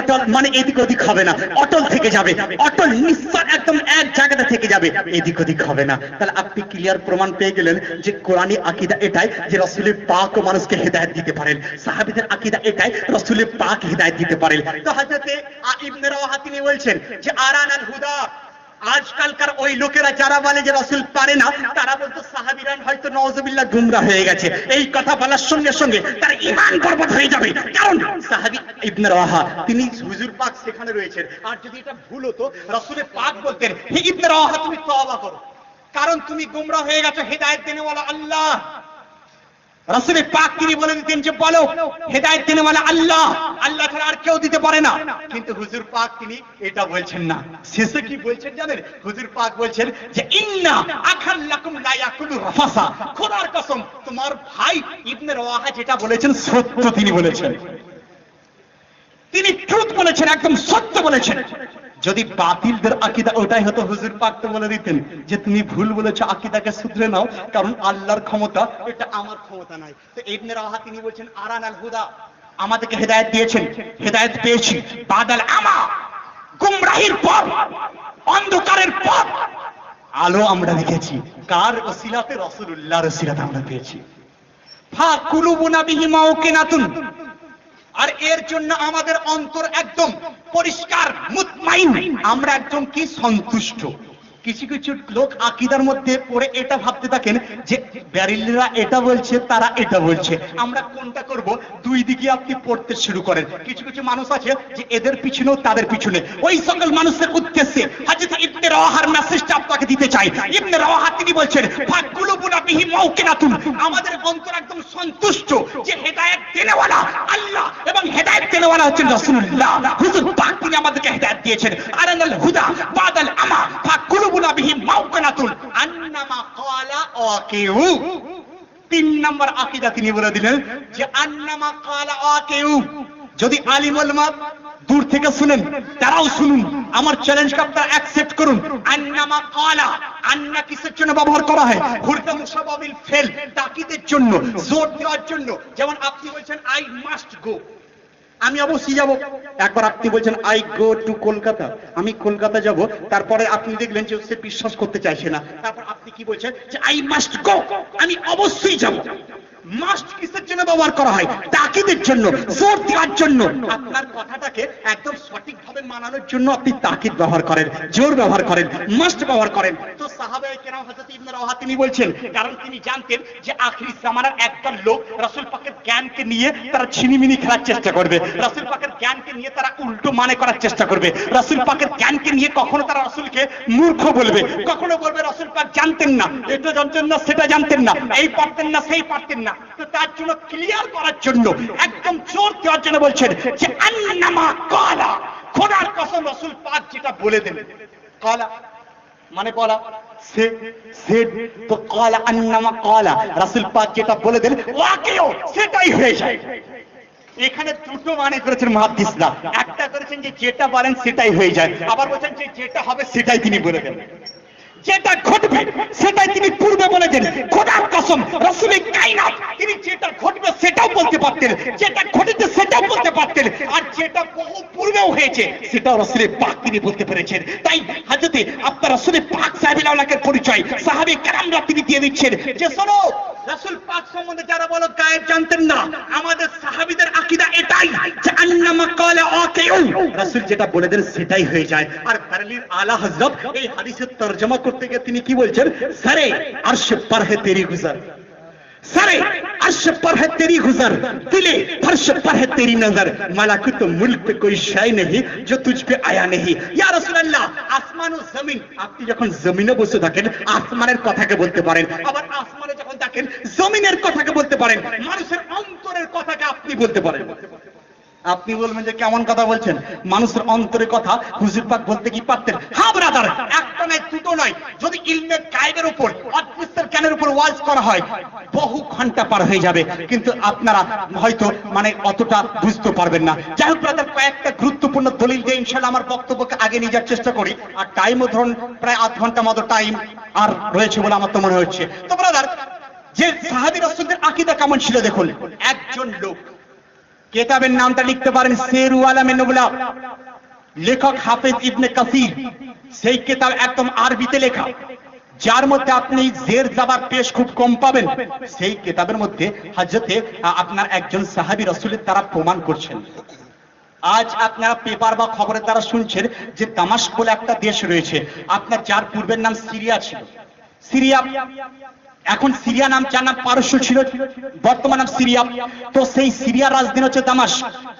অটল মানে এদিক ওদিক হবে না। অটল থেকে যাবে। অটল নিঃসার একদম এক জায়গাতে থেকে যাবে। এদিক ওদিক হবে না। তাহলে আপনি ক্লিয়ার প্রমাণ পেয়ে গেলেন যে কোরআনী আকিদা এটাই যে রসুলের পাক ও মানুষকে হেদায়ত দিতে পারেন। সাহাবিদের আকিদা এটাই রসুলের পাক হেদায়ত দিতে পারেন। তো হাজরতে ইবনে রাওয়াহা তিনি বলছেন যে আরান আল হুদা আজকালকার ওই লোকেরা যারা বলে যে রসুল পারে না, তারা বলতো সাহাবিরান হয়তো নওয়াজবিল্লাহ গুমরা হয়ে গেছে। এই কথা বলার সঙ্গে সঙ্গে তার ইমান বরবাদ হয়ে যাবে। কারণ সাহাবি ইবনে রাওয়াহা তিনি হুজুর পাক সেখানে রয়েছেন। আর যদি এটা ভুল হতো, রসুলের পাক বলতেন, হে ইবনে রাওয়াহা তুমি তওবা করো। কারণ তুমি গুমরা হয়ে গেছো, হেদায়েত দেনেওয়ালা আল্লাহ। রসুলের পাক তিনি বলে দিতেন যে, বলো, হেদায়ত দিনে বলে আল্লাহ আল্লাহ ছাড়া আর কেউ দিতে পারে না। কিন্তু হুজুর পাক তিনি এটা বলছেন না। শেষে কি বলছেন জানেন? হুজুর পাক বলছেন যে, ইন্না আখাল্লাকুম লা ইয়াকুলু রাফাসা। খোদার কসম, তোমার ভাই ইবনে রাওয়াহা যেটা বলেছেন, সত্য তিনি বলেছেন। তিনি ট্রুথ বলেছেন, একদম সত্য বলেছেন। যদি বাতিলদের আকিদা ওটাই হতো, হুজুর পাক তো বলে দিতেন যে তুমি ভুল বলেছ, আকিদাকে শুধরে নাও, কারণ আল্লাহর ক্ষমতা, এটা আমার ক্ষমতা নাই। তো ইবনে রাওয়াহা তিনি বলছেন, আরান আল হুদা, আমাদেরকে হেদায়েত দিয়েছেন, হেদায়েত পেয়েছি, বাদাল আমা, গুমরাহির পথ অন্ধকারের পথ আলো আমরা দেখেছি। কার ওসিলাতে? রাসূলুল্লাহর ওসিলাতে আমরা পেয়েছি। ফা কুলুবুনা বিহি মাউকিনাতুন আর এর জন্য আমাদের অন্তর একদম পরিষ্কার মুতমাইন। আমরা একদম কি সন্তুষ্ট? কিছু কিছু লোক আকিদার মধ্যে পড়ে এটা ভাবতে থাকেন যে ব্যারিলরা এটা বলছে, তারা এটা বলছে। আমরা কোনটা করব? দুই দিকে আপনি পড়তে শুরু করেন। কিছু কিছু মানুষ আছে যে এদের পিছনেও তাদের পিছনে। ওই সকল মানুষের উদ্দেশ্যে হাজরত ইবনে রাওয়াহার মেসেজটা আপনাকে দিতে চাই। ইবনে রাওয়াহা তিনি বলছেন ফাকুলুবুনা বিহি মাউকিনাতুন। আমাদের অন্তর একদম সন্তুষ্ট যে হেদায়েত দেনেওয়ালা আল্লাহ এবং হেদায়েত দেনেওয়ালা হচ্ছেন রাসূলুল্লাহ। হুজুর পাক তিনি আমাদেরকে হেদায়েত দিয়েছেন। আরানাল হুদা বাদাল আমা ফাকুলুবুনা বিহি মাউকিনাতুন আন্নামা ক্বালা আকিউ তিন নম্বর আকিদা তিনি বলে দিলেন যে, আন্নামা ক্বালা আকিউ। যদি আলিমুল মাদ দূর থেকে শুনেন, তারাও শুনুন। আমার চ্যালেঞ্জকে আপনারা অ্যাকসেপ্ট করুন। আন্নামা কালা, আন্না কিসের জন্য ব্যবহার করা হয়? হুরদা মুসাবাবিল ফেল, তাকিদের জন্য, জোর দেওয়ার জন্য। যেমন আপনি বলছেন আই মাস্ট গো আমি অবশ্যই যাব। একবার আপনি বলছেন আই গো টু কলকাতা আমি কলকাতা যাব। তারপরে আপনি দেখলেন যে সে বিশ্বাস করতে চাইছে না। তারপর আপনি কি বলছেন? যে আই মাস্ট গো আমি অবশ্যই যাব। মাস্ট কিসের জন্য ব্যবহার করা হয়? তাকিদের জন্য, জোর দেওয়ার জন্য। আপনার কথাটাকে একদম সঠিকভাবে মানানোর জন্য আপনি তাকিদ ব্যবহার করেন, জোর ব্যবহার করেন মাস্ট ব্যবহার করেন। তো সাহাবায়ে কেরাম হযরত ইবনে রাওয়াহা তিনি বলছেন, কারণ তিনি জানতেন যে আখিরি জামানার একটা লোক রাসূল পাকের জ্ঞানকে নিয়ে তারা ছিনিমিনি খেলার চেষ্টা করবে। রাসূল পাকের জ্ঞানকে নিয়ে তারা উল্টো মানে করার চেষ্টা করবে। রাসূল পাকের জ্ঞানকে নিয়ে কখনো তারা রাসূলকে মূর্খ বলবে। কখনো বলবে রাসূল পাক জানতেন না, এটা জানতেন না, সেটা জানতেন না, এই পারতেন না, সেই পারতেন না। তো তার জন্য ক্লিয়ার করার জন্য, একদম জোর দেওয়ার জন্য বলছেন যে, আন্নামা কালা খোদার কসম রাসূল পাক যেটা বলে দেন। কালা মানে সে সে তো কালা আন্নামা কালা পাক যেটা বলে দেন সেটাই হয়ে যায়। এখানে দুটো মানে করেছেন একটা করেছেন যে, যেটা বলেন সেটাই হয়ে যায়। আবার বলছেন যে, যেটা হবে সেটাই তিনি বলে দেন। যেটা ঘটবে, সেটাই তিনি পূর্বে বলেছেন খোদার কসম, রসুল কাইনাত তিনি যেটা ঘটবে সেটাও বলতে পারতেন। যেটা ঘটেছে সেটাও বলতে পারতেন। আর যেটা বহু পূর্বেও হয়েছে, সেটাও রসুল পাক তিনি বলতে পেরেছেন। তাই হাজতে, আপনার রসুল পাক সাহেব পরিচয়, সাহাবি কারামরা তিনি দিয়ে দিচ্ছেন যে, শোনো রসুল পাক সম্বন্ধে যারা বলো গায়েব জানতেন না আমাদের সাহাবিদের আকিদা এটাই যে আন্নামা কালা আকিউ রাসূল যেটা বলে দেন সেটাই হয়ে যায় আর বারেলির আলা হযরত এই হাদিসের তরজমা করতে গিয়ে তিনি কি বলছেন সারে আরশ पर है तेरी गुजर सरे अर्श पर है तेरी गुजर दिले फर्श पर है तेरी नजर मलाकुत मुल्क पे कोई शय नहीं जो तुझ पे आया नहीं या রাসূলুল্লাহ আসমান ও জমিন আপনি যখন জমিনে বসে থাকেন আসমানের কথাকে বলতে পারেন আবার আসমানে যখন থাকেন, জমিনের কথাকে বলতে পারেন, মানুষের অন্তরের কথাকে আপনি বলতে পারেন। আপনি বলবেন যে কেমন কথা বলছেন? মানুষের অন্তরের কথা হুজুর পাক বলতে কি পারতেন? হ্যাঁ ব্রাদার একটা নয়, দুটো নয়। যদি ইলমে গায়েবের উপর অদৃশ্যের জ্ঞানের উপর ওয়াজ করা হয়, বহু ঘণ্টা পার হয়ে যাবে। কিন্তু আপনারা হয়তো মানে অতটা বুঝতে পারবেন না। যাই হোক ব্রাদার কয়েকটা গুরুত্বপূর্ণ দলিল দিয়ে ইনশাল্লাহ আমার বক্তব্যকে আগে নিয়ে যাওয়ার চেষ্টা করি। আর টাইমও ধরুন, প্রায় আধ ঘণ্টা মতো টাইম আর রয়েছে বলে আমার তো মনে হচ্ছে। তো ব্রাদার যে সাহাবী রাসূলদের আকীদা কেমন ছিল দেখুন। একজন লোক, কেতাবের নামটা লিখতে পারেন শেরু আলমে নবুলা। লেখক হাফেজ ইবনে কাসির, সেই কেতাব একদম আরবিতে লেখা। যার মধ্যে আপনি জের জাবার পেশ খুব কম পাবেন। সেই কেতাবের মধ্যে হাজতে আপনার একজন সাহাবী রসুলের তারা প্রমাণ করছেন। আজ আপনারা পেপার বা খবরে তারা শুনছেন যে দামাস্ক বলে একটা দেশ রয়েছে। আপনার যার পূর্বের নাম সিরিয়া ছিল। সিরিয়া এখন সিরিয়া নাম, যার নাম পারস্য ছিল, বর্তমান নাম সিরিয়া। তো সেই সিরিয়ার রাজধানী হচ্ছে দামাস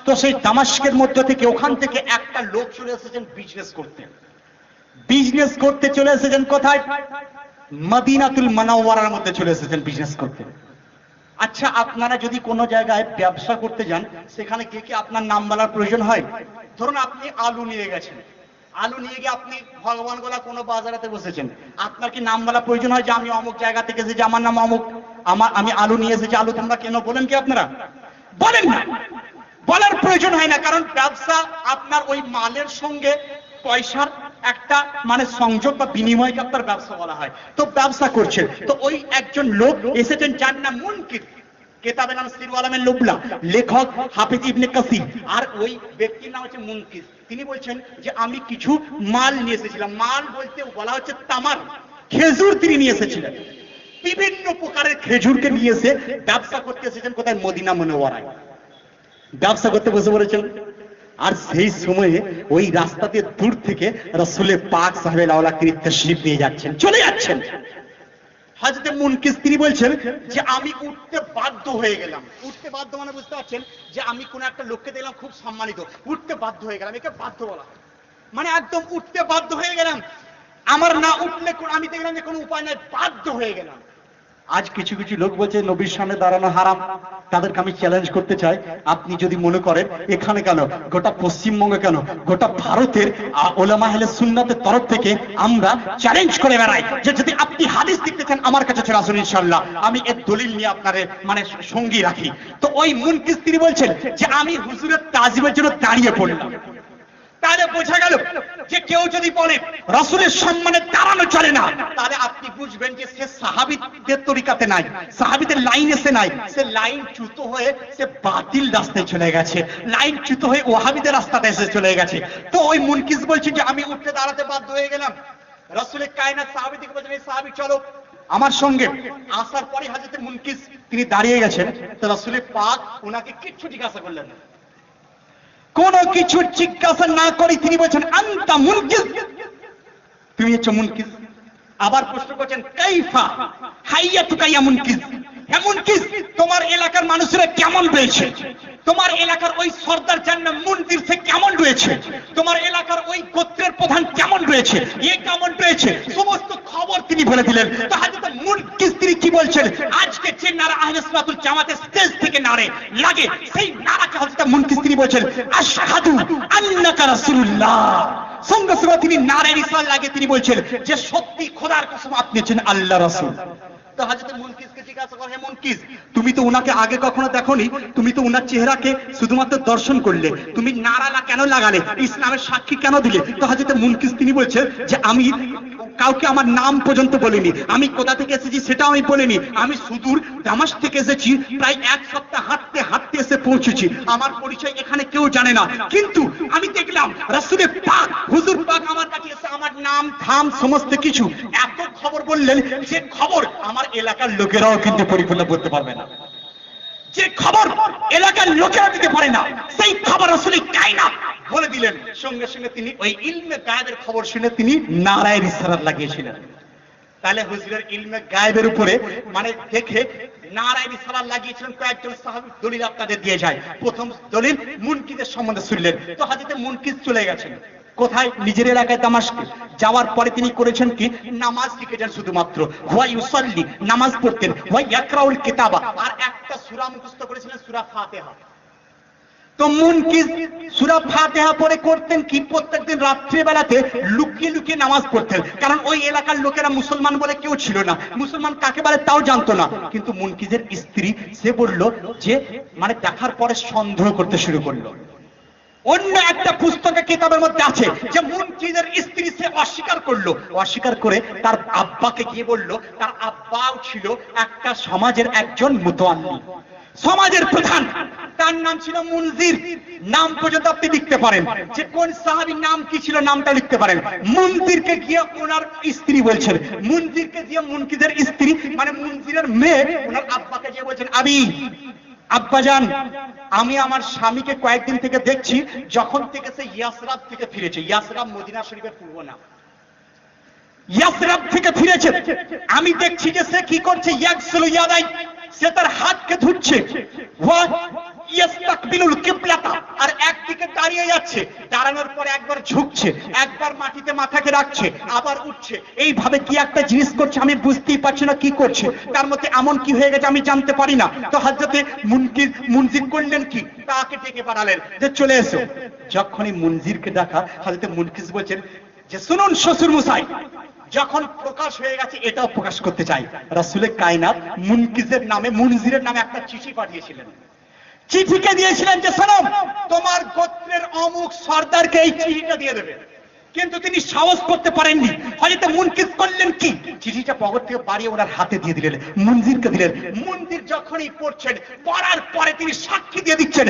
তো সেই দামাস্কের মধ্য থেকে ওখান থেকে একটা লোক চলে এসেছেন বিজনেস করতে। বিজনেস করতে চলে এসেছেন কোথায়? মদিনাতুল মানাওয়ারার মধ্যে চলে এসেছেন বিজনেস করতে। আচ্ছা আপনারা যদি কোনো জায়গায় ব্যবসা করতে যান, সেখানে কে কে আপনার নাম বলার প্রয়োজন হয়? ধরুন আপনি আলু নিয়ে গেছেন। আলু নিয়ে গিয়ে আপনি ভগবান গোলা কোনো বাজারেতে বসেছেন। আপনার কি নাম বলা প্রয়োজন হয় যে আমি অমুক জায়গা থেকে এসেছি, আমার নাম অমুক, আমার আমি আলু নিয়ে এসেছি, আলু তোমরা কেন বলেন কি আপনারা? বলেন না। বলার প্রয়োজন হয় না, কারণ ব্যবসা আপনার ওই মালের সঙ্গে পয়সার একটা মানে সংযোগ বা বিনিময়কে আপনার ব্যবসা বলা হয়। তো ব্যবসা করছেন। তো ওই একজন লোক এসেছেন, যার নাম মুনকির। কেতাবের নাম সিরু আলমের লোবলা লেখক হাফিজ ইবনে কাসির। আর ওই ব্যক্তির নাম হচ্ছে মুনকিস তিনি বলছেন যে আমি কিছু মাল নিয়ে এসেছিলাম। মাল বলতে বলা হচ্ছে তামার। খেজুর তিনি নিয়ে এসেছিলেন। বিভিন্ন প্রকারের খেজুরকে নিয়ে এসে ব্যবসা করতে এসেছেন কোথায়? মদিনা মনোয়ারায়। ব্যবসা করতে বসে পড়েছেন। আর সেই সময়ে ওই রাস্তাতে দূর থেকে রসুলের পাক সাহেব আওলা তিনি তশরিফ নিয়ে যাচ্ছেন। চলে যাচ্ছেন। হাজরতে মুনকিস তিনি বলছেন যে আমি উঠতে বাধ্য হয়ে গেলাম। উঠতে বাধ্য মানে বুঝতে পারছেন যে আমি কোন একটা লোককে দেখলাম খুব সম্মানিত। উঠতে বাধ্য হয়ে গেলাম, একে বাধ্য বলা মানে একদম উঠতে বাধ্য হয়ে গেলাম। আমার না উঠলে আমি দেখলাম যে কোনো উপায় নাই, বাধ্য হয়ে গেলাম। আজ কিছু কিছু লোক বলছে, নবীর সামনে দাঁড়ানো হারাম। তাদেরকে আমি চ্যালেঞ্জ করতে চাই। আপনি যদি মনে করেন, এখানে কেন? গোটা পশ্চিমবঙ্গে কেন? গোটা ভারতের ওলামা হেলে সুন্নাতের তরফ থেকে আমরা চ্যালেঞ্জ করে বেড়াই। যে যদি আপনি হাদিস দেখতে চান, আমার কাছে চলে আসুন ইনশাল্লাহ আমি এর দলিল নিয়ে আপনার মানে সঙ্গী রাখি। তো ওই মুনকিস তিনি বলছেন যে, আমি হুজুরের তাজিমের জন্য দাঁড়িয়ে পড়লাম। তাহলে বোঝা গেল যে কেউ যদি বলে, রসুলের সম্মানে দাঁড়ানো চলে না, তাহলে আপনি বুঝবেন যে সে সাহাবিদের তরিকাতে নাই, সাহাবিদের লাইন এসে নাই। সে লাইন চ্যুত হয়ে সে বাতিল রাস্তায় চলে গেছে, লাইন চ্যুত হয়ে ওয়াহাবিদের রাস্তাতে এসে চলে গেছে। তো ওই মুনকিস বলছে যে, আমি উঠতে দাঁড়াতে বাধ্য হয়ে গেলাম। রসুলের কায়নাত সাহাবি বলছেন এই সাহাবি, চলো। আমার সঙ্গে আসার পরে হাজরতে মুনকিস তিনি দাঁড়িয়ে গেছেন। তো রসুলের পাক ওনাকে কিচ্ছু জিজ্ঞাসা করলেন না। কোন কিছু জিজ্ঞাসা না করে তিনি বলছেন, আন্তা মুনকিস তুমি হচ্ছে মুনকিস আবার প্রশ্ন করছেন, কাইফা হাইয়া তু কাইয়া মুনকিস এমন কিস তোমার এলাকার মানুষেরা কেমন রয়েছে? তোমার এলাকার ওই সর্দার যার নাম মুনকির সে কেমন রয়েছে? তোমার এলাকার ওই গোত্রের প্রধান কেমন রয়েছে? এ কেমন রয়েছে? সমস্ত খবর তিনি বলে দিলেন। তো হাজরত মুনকিস তিনি কি বলছেন? আজকে যে নারা সুন্নাতুল জামাতের স্টেজ থেকে নারে লাগে, সেই নারাকে হযরত মুনকিস তিনি বলছেন, আশহাদু আন্নাকা রাসূলুল্লাহ। সঙ্গে সঙ্গে তিনি নারে রিসাল লাগে তিনি বলছেন যে, সত্যি খোদার কসম আপনি হচ্ছেন আল্লাহ রাসূল। তো হাজরত মুনকিসকে জিজ্ঞাসা করে, হে মুনকিস তুমি তো উনাকে আগে কখনো দেখোনি? তুমি তো উনার চেহারাকে শুধুমাত্র দর্শন করলে। তুমি নারালা কেন লাগালে? ইসলামের সাক্ষী কেন দিলে? তো হাজরত মুনকিস তিনি বলছেন যে, আমি কাউকে আমার নাম পর্যন্ত বলিনি। আমি কোথা থেকে এসেছি সেটাও আমি বলিনি। আমি সুদূর দামাস থেকে এসেছি, প্রায় এক সপ্তাহ হাঁটতে হাঁটতে এসে পৌঁছেছি। আমার পরিচয় এখানে কেউ জানে না। কিন্তু আমি দেখলাম রাসূলের পাক, হুজুর পাক আমার কাছে এসে আমার নাম, থাম, সমস্ত কিছু, এত বললেন, যে খবর আমার এলাকার লোকেরাও কিন্তু পরিপূর্ণ করতে পারবে না। যে খবর এলাকার লোকেরা দিতে পারে না, সেই খবর আসলে কায়না বলে দিলেন। সঙ্গে সঙ্গে তিনি ওই ইলমে গায়েবের খবর শুনে তিনি নারায়ের ইসারাত লাগিয়েছিলেন। তাহলে হুজুরের ইলমে গায়েবের উপরে মানে দেখে নারায়ণ ইসালাম লাগিয়েছিলেন, কয়েকজন সাহাবী দলিল আপনাদের দিয়ে যায়। প্রথম দলিল মুনকিদের সম্বন্ধে শুনলেন। তো হাজিতে মুনকিদ চলে গেছেন। কোথায়? নিজের এলাকায় দামাস্কে। যাওয়ার পরে তিনি করেছেন কি? নামাজ শিখেছেন শুধুমাত্র। হোয়াই ইউসাল্লি নামাজ পড়তেন। হোয়াই ইয়াকরাউল কিতাবা। আর একটা সূরা মুখস্থ করেছিলেন সূরা ফাতিহা। তো মুনকিস সূরা ফাতিহা পড়ে করতেন কি? প্রত্যেকদিন রাত্রি বেলাতে লুকিয়ে লুকিয়ে নামাজ পড়তেন। কারণ ওই এলাকার লোকেরা মুসলমান বলে কেউ ছিল না। মুসলমান কাকে বলে তাও জানতো না। কিন্তু মুনকিজের স্ত্রী সে বলল যে মানে দেখার পরে সন্দেহ করতে শুরু করল। অন্য একটা পুস্তকে কিতাবের মধ্যে আছে যে মুনকিদের স্ত্রী সে অস্বীকার করল। অস্বীকার করে তার আব্বাকে গিয়ে বলল, তার আব্বাও ছিল একটা সমাজের একজন মুতোয়াল্লি সমাজের প্রধান। তার নাম ছিল মুনজির। নাম পর্যন্ত আপনি লিখতে পারেন। যে কোন সাহাবীর নাম কি ছিল নামটা লিখতে পারেন। মুনজিরকে গিয়ে ওনার স্ত্রী বলছেন। মুনজিরকে গিয়ে মুনকিদের স্ত্রী মানে মুনজিরের মেয়ে, ওনার আব্বাকে গিয়ে বলছেন, আবি। আব্বাজান আমি আমার স্বামীকে কয়েকদিন থেকে দেখছি, যখন থেকে সে ইয়াসরাব থেকে ফিরেছে। ইয়াসরাব মদিনা শরীফের পূর্ব না। ইয়াসরাব থেকে ফিরেছে। আমি দেখছি যে সে কি করছে? সে তার হাতকে ধুচ্ছে। আর একদিকে দাঁড়িয়ে যাচ্ছে, দাঁড়ানোর পর একবার ঝুঁকছে, একবার মাটিতে মাথাকে রাখছে, আবার উঠছে। এইভাবে কি একটা জিনিস করছে আমি বুঝতেই পারছি না কি করছে। তার মধ্যে এমন কি হয়ে গেছে আমি জানতে পারি না। তো হাজরতে মুনকির, মুনজির করলেন কি? তাকে ডেকে পাঠালেন যে, চলে এসো। যখনই মুনজিরকে দেখা হাজরতে মুনকিস বলছেন যে, শুনুন শ্বশুর মশাই যখন প্রকাশ হয়ে গেছে, এটাও প্রকাশ করতে চাই। রাসুলে কায়নাত মুনকিজের নামে, মুনজিরের নামে একটা চিঠি পাঠিয়েছিলেন। চিঠিকে দিয়েছিলেন যে সালাম তোমার গোত্রের অমুক সর্দারকে এই চিঠিটা দিয়ে দেবে। কিন্তু তিনি সাহস করতে পারেননি। হয়তো মুনকিস করলেন কি? চিঠিটা পকেট থেকে বাড়িয়ে ওনার হাতে দিয়ে দিলেন মন্দিরকে দিলেন। মন্দির যখনই পড়ছেন, পড়ার পরে তিনি সাক্ষী দিয়ে দিচ্ছেন।